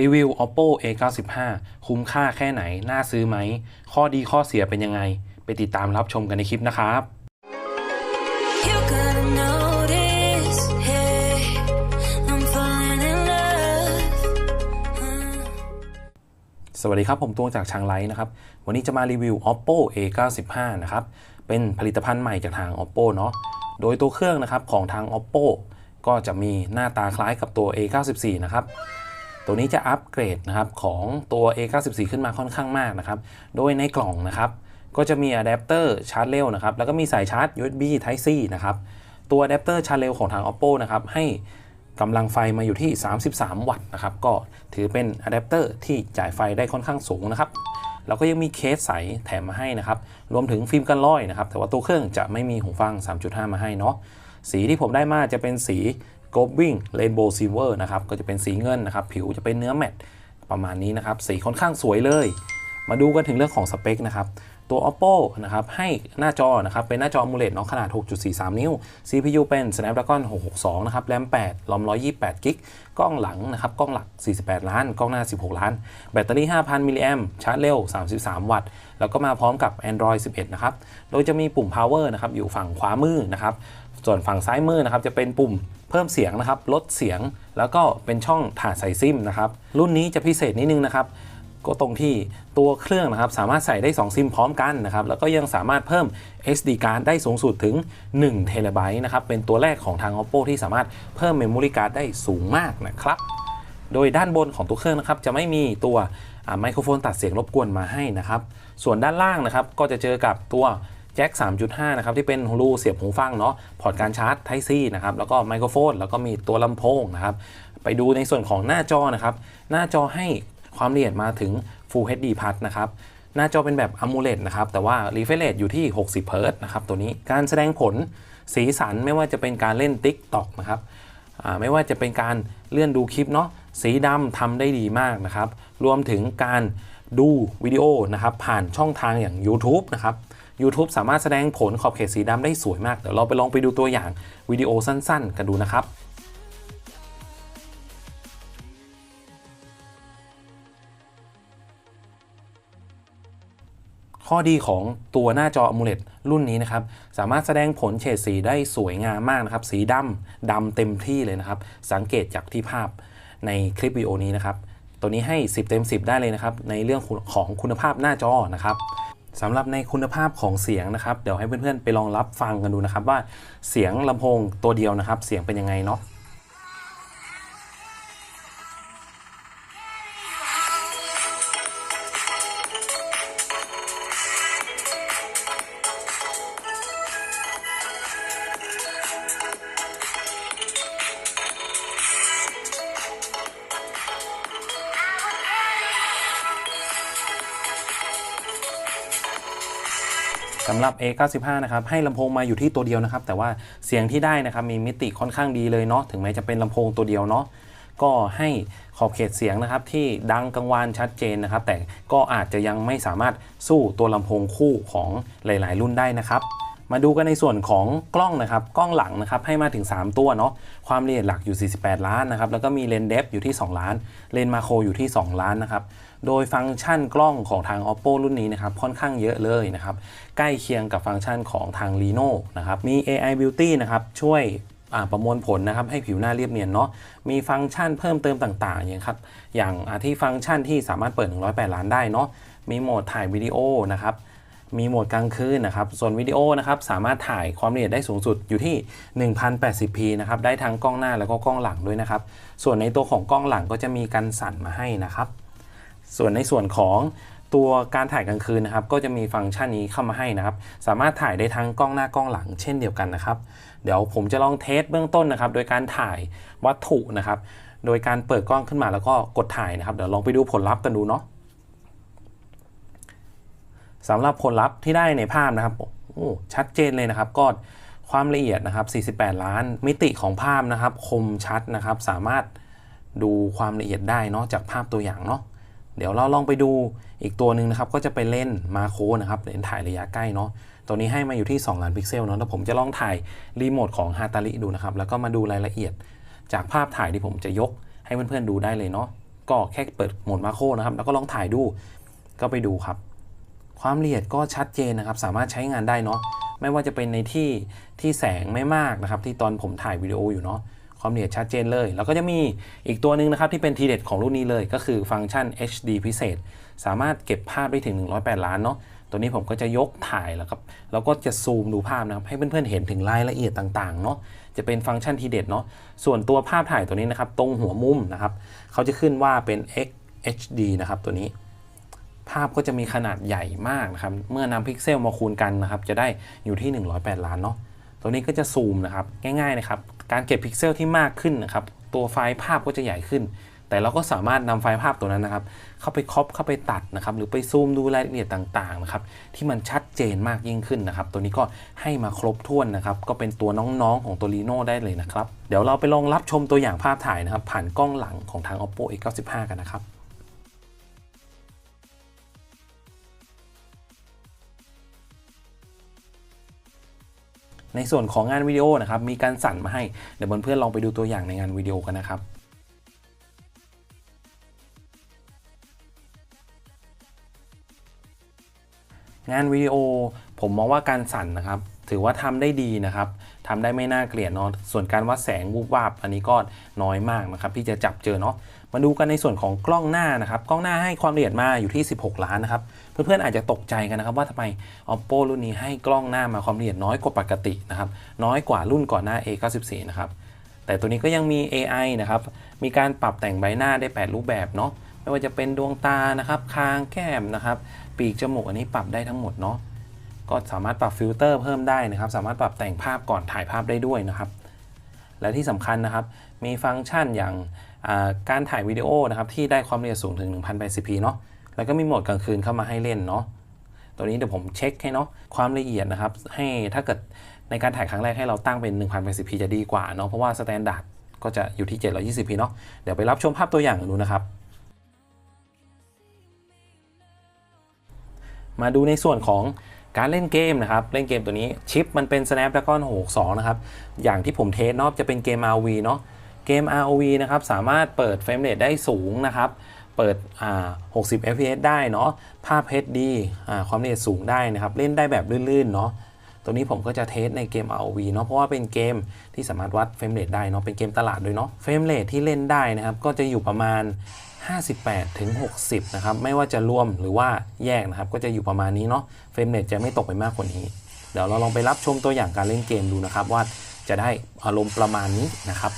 รีวิว oppo a 9 5 คุ้มค่าแค่ไหน น่าซื้อไหม ข้อดีข้อเสียเป็นยังไง ไปติดตามรับชมกันในคลิปนะครับ You gotta notice, hey, I'm falling in love. สวัสดีครับ ผมตวงจากชางไลท์นะครับ วันนี้จะมารีวิว oppo a 9 5 นะครับ เป็นผลิตภัณฑ์ใหม่จากทาง oppo เนาะโดยตัวเครื่องนะครับของทาง oppo ก็จะมีหน้าตาคล้ายกับตัว a 9 4 นะครับ ตัวนี้จะอัปเกรดนะครับของตัว a 9 4 ขึ้นมาค่อนข้างมากนะครับ โดยในกล่องนะครับ ก็จะมีอะแดปเตอร์ชาร์จเร็วนะครับ แล้วก็มีสายชาร์จ USB Type C นะครับ ตัวอะแดปเตอร์ชาร์จเร็วของทาง oppo นะครับ ให้กำลังไฟมาอยู่ที่ 33 วัตต์นะครับ ก็ถือเป็นอะแดปเตอร์ที่จ่ายไฟได้ค่อนข้างสูงนะครับแล้วก็ยังมีเคสใสแถมมาให้นะครับ รวมถึงฟิล์มกันรอยนะครับ แต่ว่าตัวเครื่องจะไม่มีหูฟัง 3.5 มาให้เนาะ สีที่ผมได้มาจะเป็นสี g o b i n g Rainbow Silver นะครับก็จะเป็นสีเงินนะครับผิวจะเป็นเนื้อแมตต์ประมาณนี้นะครับสีค่อนข้างสวยเลย มาดูกันถึงเรื่องของสเปคนะครับตัว oppo นะครับให้หน้าจอนะครับเป็นหน้าจอ AMOLED เนาะขนาด 6.43 นิ้ว CPU เป็น Snapdragon 662 นะครับ RAM 8 ROM 128 g b กล้องหลังนะครับกล้องหลัก 48 ล้าน กล้องหน้า 16 ล้าน แบตเตอรี่ 5,000 มิลลิแอมชาร์จเร็ว 33 วัตต์ แล้วก็มาพร้อมกับ Android 11 นะครับ โดยจะมีปุ่ม power นะครับอยู่ฝั่งขวามือนะครับ ส่วนฝั่งซ้ายมือนะครับจะเป็นปุ่ม เพิ่มเสียงนะครับลดเสียงแล้วก็เป็นช่องถ่านใส่ซิมนะครับรุ่นนี้จะพิเศษนิดนึงนะครับก็ตรงที่ตัวเครื่องนะครับสามารถใส่ได้ 2 ซิมพร้อมกันนะครับแล้วก็ยังสามารถเพิ่ม SD card ได้สูงสุดถึง1 t b นะครับเป็นตัวแรกของทาง oppo ที่สามารถเพิ่ม memory card ได้สูงมากนะครับโดยด้านบนของตัวเครื่องนะครับจะไม่มีตัวไมโครโฟนตัดเสียงรบกวนมาให้นะครับส่วนด้านล่างนะครับก็จะเจอกับตัว แจ็ค 3.5 นะครับ ที่เป็นรูเสียบหูฟังเนาะพอร์ตการชาร์จ Type C นะครับ แล้วก็ไมโครโฟน แล้วก็มีตัวลำโพงนะครับ ไปดูในส่วนของหน้าจอนะครับ หน้าจอให้ความละเอียดมาถึง Full HD Plus นะครับหน้าจอเป็นแบบ AMOLED นะครับ แต่ว่า refresh rate อยู่ที่ 60 Hz นะครับ ตัวนี้การแสดงผลสีสันไม่ว่าจะเป็นการเล่น TikTok นะครับอ่าไม่ว่าจะเป็นการเลื่อนดูคลิปเนาะสีดำทำได้ดีมากนะครับ รวมถึงการดูวิดีโอนะครับ ผ่านช่องทางอย่าง YouTube นะครับ YouTube สามารถแสดงผลขอบเขตสีดำได้สวยมาก เดี๋ยวเราไปลองไปดูตัวอย่างวิดีโอสั้น ๆ กันดูนะครับข้อดีของตัวหน้าจอ AMOLED รุ่นนี้นะครับ สามารถแสดงผลเฉดสีได้สวยงามมากนะครับ สีดำดำเต็มที่เลยนะครับ สังเกตจากที่ภาพในคลิปวิดีโอนี้นะครับ ตัวนี้ให้ 10 เต็ม 10 ได้เลยนะครับ ในเรื่องของคุณภาพหน้าจอนะครับ สำหรับในคุณภาพของเสียงนะครับ เดี๋ยวให้เพื่อนๆไปลองรับฟังกันดูนะครับ ว่าเสียงลำโพงตัวเดียวนะครับ เสียงเป็นยังไงเนาะ สำหรับ A95 นะครับให้ลำโพงมาอยู่ที่ตัวเดียวนะครับ แต่ว่าเสียงที่ได้นะครับมีมิติค่อนข้างดีเลยเนาะถึงแม้จะเป็นลำโพงตัวเดียวเนาะก็ให้ขอบเขตเสียงนะครับที่ดังกังวานชัดเจนนะครับ แต่ก็อาจจะยังไม่สามารถสู้ตัวลำโพงคู่ของหลาย ๆ รุ่นได้นะครับ มาดูกันในส่วนของกล้องนะครับกล้องหลังนะครับให้มาถึง 3 ตัวเนาะความละเอียดหลักอยู่ 48 ล้านนะครับแล้วก็มีเลนเดฟอยู่ที่ 2 ล้าน เลนมาโครอยู่ที่ 2 ล้านนะครับโดยฟังก์ชันกล้องของทาง oppo รุ่นนี้นะครับค่อนข้างเยอะเลยนะครับใกล้เคียงกับฟังก์ชันของทาง reno นะครับมี ai beauty นะครับช่วยประมวลผลนะครับให้ผิวหน้าเรียบเนียนเนาะ มีฟังก์ชันเพิ่มเติมต่างๆ อย่างครับ อย่างอาที่ฟังก์ชันที่สามารถเปิด 108 ล้านได้เนาะ มีโหมดถ่ายวิดีโอนะครับ มีโหมดกลางคืนนะครับ ส่วนวิดีโอนะครับสามารถถ่ายความละเอียดได้สูงสุดอยู่ที่ 1080p นะครับ ได้ทั้งกล้องหน้าแล้วก็กล้องหลังด้วยนะครับ ส่วนในตัวของกล้องหลังก็จะมีกันสั่นมาให้นะครับ ส่วนในส่วนของตัวการถ่ายกลางคืนนะครับ ก็จะมีฟังก์ชันนี้เข้ามาให้นะครับ สามารถถ่ายได้ทั้งกล้องหน้ากล้องหลังเช่นเดียวกันนะครับ เดี๋ยวผมจะลองเทสเบื้องต้นนะครับ โดยการถ่ายวัตถุนะครับ โดยการเปิดกล้องขึ้นมาแล้วก็กดถ่ายนะครับ เดี๋ยวลองไปดูผลลัพธ์กันดูเนาะ สำหรับผลลัพธ์ที่ได้ในภาพนะครับโอ้ชัดเจนเลยนะครับ ก็ความละเอียดนะครับ 48 ล้านมิติของภาพนะครับ คมชัดนะครับ สามารถดูความละเอียดได้เนาะจากภาพตัวอย่างเนาะเดี๋ยวเราลองไปดูอีกตัวหนึ่งนะครับ ก็จะไปเล่นมาโคนะครับเล่นถ่ายระยะใกล้เนาะตัวนี้ให้มาอยู่ที่ 2 ล้านพิกเซลเนาะแล้วผมจะลองถ่ายรีโมทของฮาตาริดูนะครับ แล้วก็มาดูรายละเอียด จากภาพถ่ายที่ผมจะยกให้เพื่อนๆดูได้เลยเนาะก็แค่เปิดโหมดมาโคนะครับ แล้วก็ลองถ่ายดูก็ไปดูครับ ความละเอียดก็ชัดเจนนะครับ สามารถใช้งานได้เนาะไม่ว่าจะเป็นในที่ที่แสงไม่มากนะครับ ที่ตอนผมถ่ายวิดีโออยู่เนาะความละเอียดชัดเจนเลย แล้วก็จะมีอีกตัวหนึ่งนะครับ ที่เป็นทีเด็ดของรุ่นนี้เลยก็คือฟังก์ชัน HD พิเศษ สามารถเก็บภาพได้ถึง 108 ล้านเนาะตัวนี้ผมก็จะยกถ่ายแล้วครับแล้วก็จะซูมดูภาพนะครับ ให้เพื่อนๆเห็นถึงรายละเอียดต่างๆเนาะจะเป็นฟังก์ชันทีเด็ดเนาะส่วนตัวภาพถ่ายตัวนี้นะครับ ตรงหัวมุมนะครับเขาจะขึ้นว่าเป็น XHD นะครับตัวนี้ ภาพก็จะมีขนาดใหญ่มากนะครับ เมื่อนำพิกเซลมาคูณกันนะครับ จะได้อยู่ที่ 108 ล้านเนาะ ตัวนี้ก็จะซูมนะครับ ง่ายๆนะครับ การเก็บพิกเซลที่มากขึ้นนะครับ ตัวไฟล์ภาพก็จะใหญ่ขึ้น แต่เราก็สามารถนำไฟล์ภาพตัวนั้นนะครับ เข้าไปครอปเข้าไปตัดนะครับ หรือไปซูมดูรายละเอียดต่างๆนะครับ ที่มันชัดเจนมากยิ่งขึ้นนะครับ ตัวนี้ก็ให้มาครบถ้วนนะครับ ก็เป็นตัวน้องๆของตัว Reno ได้เลยนะครับ เดี๋ยวเราไปลองรับชมตัวอย่างภาพถ่ายนะครับ ผ่านกล้องหลังของทาง Oppo A95 กันนะครับ ในส่วนของงานวิดีโอนะครับมีการสั่นมาให้เดี๋ยวเพื่อนๆลองไปดูตัวอย่างในงานวิดีโอกันนะครับงานวิดีโอผมมองว่าการสั่นนะครับ ถือว่าทำได้ดีนะครับ ทำได้ไม่น่าเกลียดเนาะส่วนการวัดแสงวูบวาบอันนี้ก็น้อยมากนะครับที่จะจับเจอเนาะมาดูกันในส่วนของกล้องหน้านะครับกล้องหน้าให้ความละเอียดมาอยู่ที่ 16 ล้านนะครับเพื่อนๆอาจจะตกใจกันนะครับ ว่าทำไม Oppo รุ่นนี้ให้กล้องหน้ามาความละเอียดน้อยกว่าปกตินะครับน้อยกว่ารุ่นก่อนหน้า A94 นะครับแต่ตัวนี้ก็ยังมี AI นะครับมีการปรับแต่งใบหน้าได้ 8 รูปแบบเนาะไม่ว่าจะเป็นดวงตานะครับคางแก้มนะครับปีกจมูกอันนี้ปรับได้ทั้งหมดเนาะ ก็สามารถปรับฟิลเตอร์เพิ่มได้นะครับ สามารถปรับแต่งภาพก่อนถ่ายภาพได้ด้วยนะครับ และที่สำคัญนะครับ มีฟังก์ชันอย่างการถ่ายวิดีโอนะครับที่ได้ความละเอียดสูงถึง 1080p เนาะ แล้วก็มีโหมดกลางคืนเข้ามาให้เล่นเนาะ ตัวนี้เดี๋ยวผมเช็คให้เนาะ ความละเอียดนะครับ ให้ถ้าเกิดในการถ่ายครั้งแรกให้เราตั้งเป็น 1080p จะดีกว่าเนาะ เพราะว่าสแตนดาร์ดก็จะอยู่ที่ 720p เนาะ เดี๋ยวไปรับชมภาพตัวอย่างกันดูนะครับ มาดูในส่วนของ การเล่นเกมนะครับ เล่นเกมตัวนี้ชิปมันเป็น Snapdragon 62นะครับ อย่างที่ผมเทสนาะจะเป็นเกม ROV เนาะเกม ROV นะครับ สามารถเปิดเฟรมเรทได้สูงนะครับ เปิด 60 fps ได้เนาะภาพ HD ความละเอียดสูงได้นะครับ เล่นได้แบบลื่นๆเนาะตัวนี้ผมก็จะเทสในเกม ROV เนาะเพราะว่าเป็นเกมที่สามารถวัดเฟรมเรทได้เนาะเป็นเกมตลาดด้วยเนาะเฟรมเรทที่เล่นได้นะครับ ก็จะอยู่ประมาณ 58ถึง60 นะครับ ไม่ว่าจะรวมหรือว่าแยกนะครับ ก็จะอยู่ประมาณนี้เนาะเฟรมเรทจะไม่ตกไปมากกว่านี้ เดี๋ยวเราลองไปรับชมตัวอย่างการเล่นเกมดูนะครับ ว่าจะได้อารมณ์ประมาณนี้นะครับ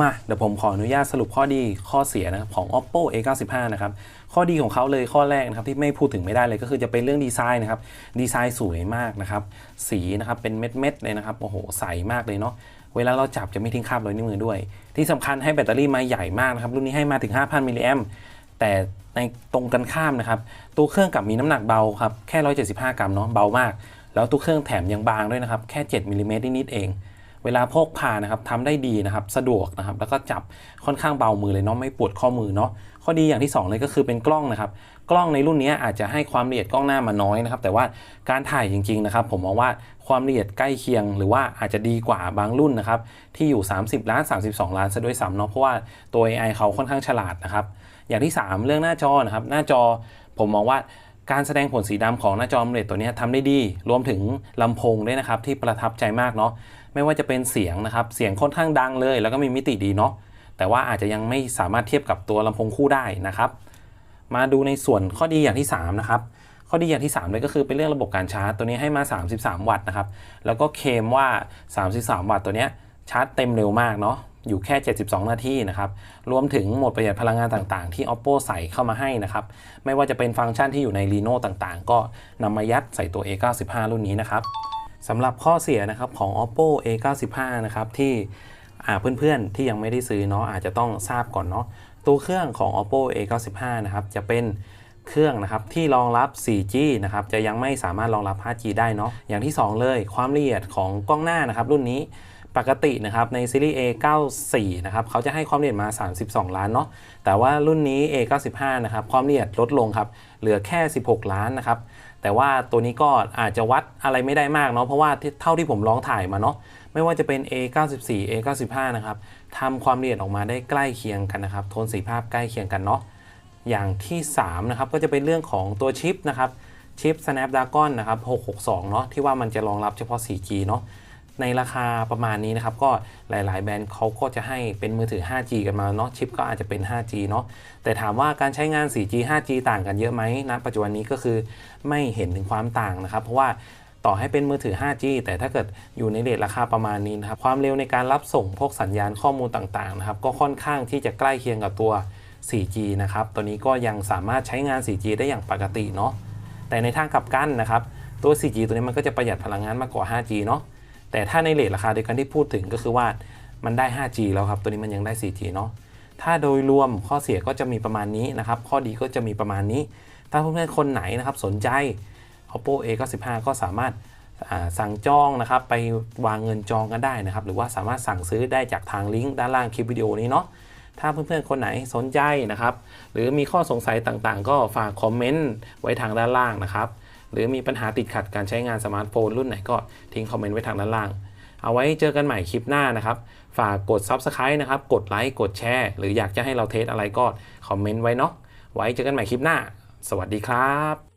มาเดี๋ยวผมขออนุญาตสรุปข้อดีข้อเสียนะครับของ oppo a95 นะครับ ข้อดีของเขาเลยข้อแรกนะครับที่ไม่พูดถึงไม่ได้เลยก็คือจะเป็นเรื่องดีไซน์นะครับ ดีไซน์สวยมากนะครับ สีนะครับเป็นเม็ดๆเลยนะครับ โอ้โห ใสมากเลยเนาะ เวลาเราจับจะไม่ทิ้งคราบรอยนิ้วมือด้วย ที่สำคัญให้แบตเตอรี่มาใหญ่มากนะครับ รุ่นนี้ให้มาถึง 5,000มิลลิแอมป์แต่ในตรงกันข้ามนะครับ ตัวเครื่องกลับมีน้ำหนักเบาครับ แค่ 175 กรัมเนาะ เบามาก แล้วตัวเครื่องแถมยังบางด้วยนะครับ แค่ 7มิลลิเมตรนิดๆเอง เวลาพกพานะครับทำได้ดีนะครับ สะดวกนะครับ แล้วก็จับค่อนข้างเบามือเลยเนาะไม่ปวดข้อมือเนาะข้อดีอย่างที่ 2 เลยก็คือเป็นกล้องนะครับ กล้องในรุ่นนี้อาจจะให้ความละเอียดกล้องหน้ามาน้อยนะครับ แต่ว่าการถ่ายจริงๆนะครับ ผมมองว่าความละเอียดใกล้เคียง หรือว่าอาจจะดีกว่าบางรุ่นนะครับ ที่อยู่ 30 ล้าน 32 ล้านซะด้วยซ้ำเนาะเพราะว่าตัว AI เขาค่อนข้างฉลาดนะครับ อย่างที่ 3 เรื่องหน้าจอนะครับ หน้าจอผมมองว่า การแสดงผลสีดำของหน้าจอ AMOLED ตัวนี้ยทำได้ดี รวมถึงลำโพงด้วยนะครับที่ประทับใจมากเนาะ ไม่ว่าจะเป็นเสียงนะครับ เสียงค่อนข้างดังเลย แล้วก็มีมิติดีเนาะ แต่ว่าอาจจะยังไม่สามารถเทียบกับตัวลำโพงคู่ได้นะครับ มาดูในส่วนข้อดีอย่างที่ 3 นะครับ ข้อดีอย่างที่ 3 เลยก็คือเป็นเรื่องระบบการชาร์จ ตัวนี้ให้มา 33 วัตต์นะครับ แล้วก็เคมว่า 33 วัตต์ตัวนี้ชาร์จเต็มเร็วมากเนาะ อยู่แค่ 72 นาทีนะครับ รวมถึงโหมดประหยัดพลังงานต่างๆ ที่ oppo ใส่เข้ามาให้นะครับ ไม่ว่าจะเป็นฟังก์ชันที่อยู่ใน reno ต่างๆ ก็นำมายัดใส่ตัว a95 รุ่นนี้นะครับสำหรับข้อเสียนะครับของ oppo a95 นะครับที่เพื่อนๆที่ยังไม่ได้ซื้อเนาะอาจจะต้องทราบก่อนเนาะตัวเครื่องของ oppo a95 นะครับจะเป็นเครื่องนะครับที่รองรับ 4G นะครับจะยังไม่สามารถรองรับ 5G ได้เนาะอย่างที่ 2 เลยความละเอียดของกล้องหน้านะครับรุ่นนี้ ปกตินะครับในซีรีส์ A94 นะครับเขาจะให้ความละเอียดมา 32 ล้านเนาะแต่ว่ารุ่นนี้ A95 นะครับความละเอียดลดลงครับเหลือแค่ 16 ล้านนะครับแต่ว่าตัวนี้ก็อาจจะวัดอะไรไม่ได้มากเนาะเพราะว่าเท่าที่ผมลองถ่ายมาเนาะไม่ว่าจะเป็น A94 A95 นะครับทำความละเอียดออกมาได้ใกล้เคียงกันนะครับโทนสีภาพใกล้เคียงกันเนาะอย่างที่3นะครับก็จะเป็นเรื่องของตัวชิปนะครับชิป Snapdragon นะครับ662 เนาะที่ว่ามันจะรองรับเฉพาะ 4G เนาะ ในราคาประมาณนี้นะครับ ก็หลาย ๆ แบรนด์เขาก็จะให้เป็นมือถือ 5G กันมาเนาะชิปก็อาจจะเป็น 5G เนาะแต่ถามว่าการใช้งาน 4G 5G ต่างกันเยอะไหมนะปัจจุบันนี้ก็คือไม่เห็นถึงความต่างนะครับ เพราะว่าต่อให้เป็นมือถือ 5G แต่ถ้าเกิดอยู่ในเรทราคาประมาณนี้นะครับ ความเร็วในการรับส่งพวกสัญญาณข้อมูลต่าง ๆ นะครับ ก็ค่อนข้างที่จะใกล้เคียงกับตัว 4G นะครับ ตัวนี้ก็ยังสามารถใช้งาน 4G ได้อย่างปกติเนาะ แต่ในทางกลับกันนะครับ ตัว 4G ตัวนี้มันก็จะประหยัดพลังงานมากกว่า 5G เนาะ แต่ถ้าในเรทราคาเดียวกันที่พูดถึงก็คือว่ามันได้ 5G แล้วครับ ตัวนี้มันยังได้ 4G เนาะ ถ้าโดยรวมข้อเสียก็จะมีประมาณนี้นะครับ ข้อดีก็จะมีประมาณนี้ ถ้าเพื่อนๆคนไหนนะครับสนใจ oppo a95 ก็สามารถสั่งจองนะครับ ไปวางเงินจองกันได้นะครับ หรือว่าสามารถสั่งซื้อได้จากทางลิงก์ด้านล่างคลิปวิดีโอนี้เนาะ ถ้าเพื่อนๆคนไหนสนใจนะครับ หรือมีข้อสงสัยต่างๆ ก็ฝากคอมเมนต์ไว้ทางด้านล่างนะครับ หรือมีปัญหาติดขัดการใช้งานสมาร์ทโฟนรุ่นไหนก็ทิ้งคอมเมนต์ไว้ทางด้านล่าง เอาไว้เจอกันใหม่คลิปหน้านะครับ ฝากกด Subscribe นะครับ กดไลค์ กดแชร์ หรืออยากจะให้เราเทสอะไรก็คอมเมนต์ไว้เนาะ ไว้เจอกันใหม่คลิปหน้า สวัสดีครับ